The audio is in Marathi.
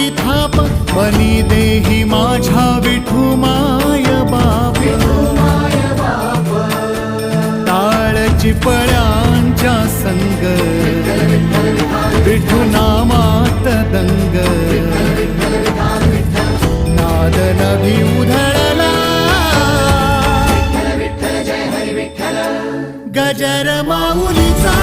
तुझी थाप बली देही माझ्या विठू माय बाप. ताळ चिपळ्यांच्या संग विठू नामात दंग. नाद नभी उधळला. गजर माऊलीचा.